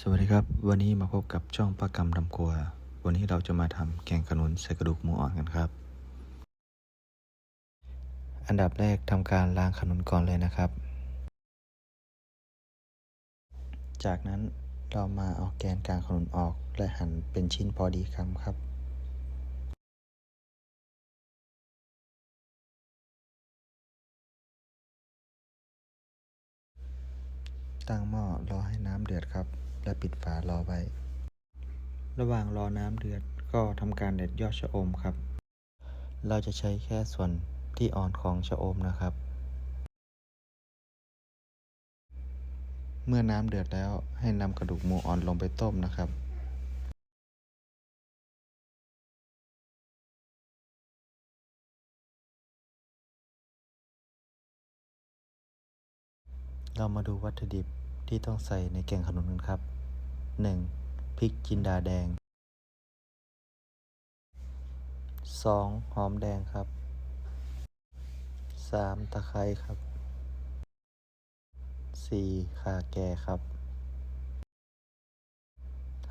สวัสดีครับ วันนี้มาพบกับช่องประกรรมดำครัว วันนี้เราจะมาทำแกงขนุนใส่กระดูกหมูอ่อนกันครับ อันดับแรกทำการล้างขนุนก่อนเลยนะครับ จากนั้นเรามาเอาแกนกลางขนุนออกและหั่นเป็นชิ้นพอดีคำครับ ตั้งหม้อรอให้น้ำเดือดครับ และปิดฝารอไว้ ระหว่างรอน้ำเดือดก็ทำการเด็ดยอดชะอมครับ เราจะใช้แค่ส่วนที่อ่อนของชะอมนะครับ เมื่อน้ำเดือดแล้วให้นำกระดูกหมูอ่อนลงไปต้มนะครับเรามาดูวัตถุดิบ ที่ต้องใส่ในแกงขนุนกันครับ 1. พริกจินดาแดง 2. หอมแดงครับ 3. ตะไคร้ครับ 4. ข่าแก่ครับ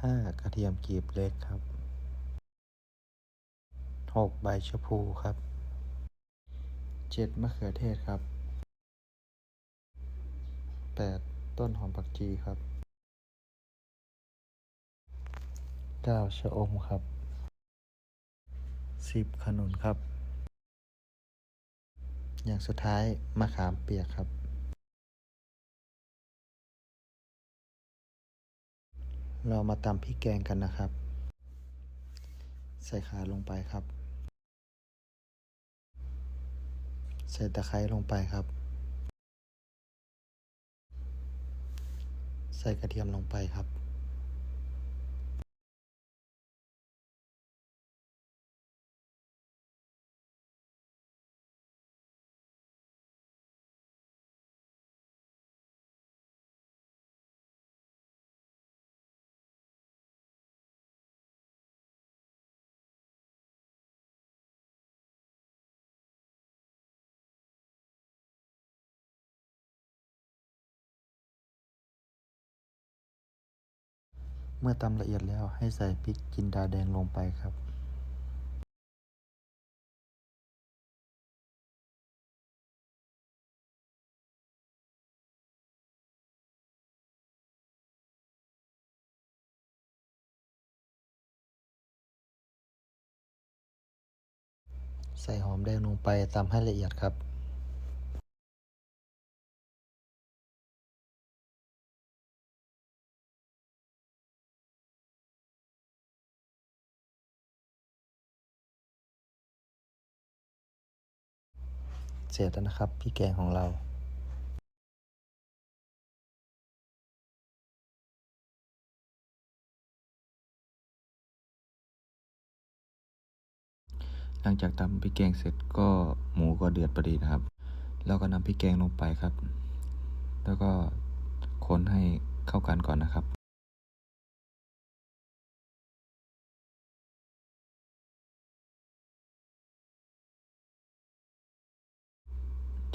5. กระเทียมกรีบเล็กครับ 6. ใบชะพูครับ 7. มะเขือเทศครับ 8. ต้นหอมผักชีครับ 9. ชะอมครับ 10. ขนุนครับ อย่างสุดท้ายมะขามเปียกครับ เรามาตำพริกแกงกันนะครับ ใส่ขาลงไปครับ ใส่ตะไคร้ลงไปครับ ใส่กระเทียมลงไปครับ เมื่อตำละเอียดแล้วให้ใส่พริกจินดาแดงลงไปครับใส่หอมแดงลงไปตำให้ละเอียดครับ เสร็จแล้วนะครับพี่แกงของเราหลังจากทำพริกแกงเสร็จก็หมูก็เดือดพอดีนะครับ แล้วก็นำพริกแกงลงไปครับ แล้วก็คนให้เข้ากันก่อนนะครับ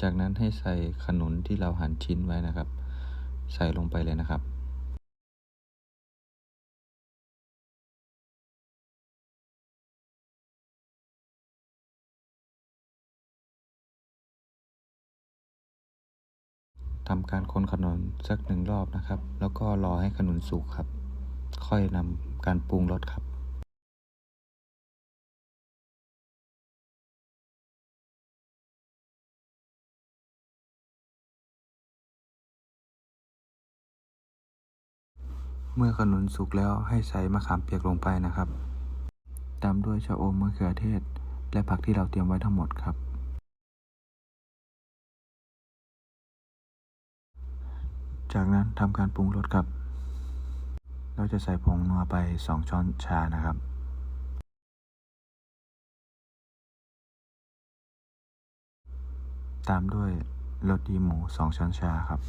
จากนั้นให้ใส่ขนุนที่เราหั่นชิ้นไว้นะครับ ใส่ลงไปเลยนะครับทำการคนขนุนสักหนึ่งรอบนะครับ แล้วก็รอให้ขนุนสุกครับ ค่อยนำการปรุงรสครับ เมื่อขนุนสุกแล้วให้ใส่มะขามเปียกลงไปนะครับ ตามด้วยชะอมมะเขือเทศ และผักที่เราเตรียมไว้ทั้งหมดครับ จากนั้นทำการปรุงรสครับ เราจะใส่ผงนัวไป 2 ช้อนชานะครับตามด้วยรสดีหมู 2 ช้อนชาครับ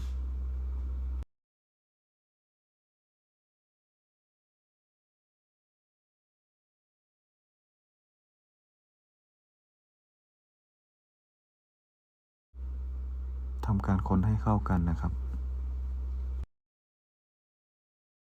ทำการคนให้เข้ากันนะครับ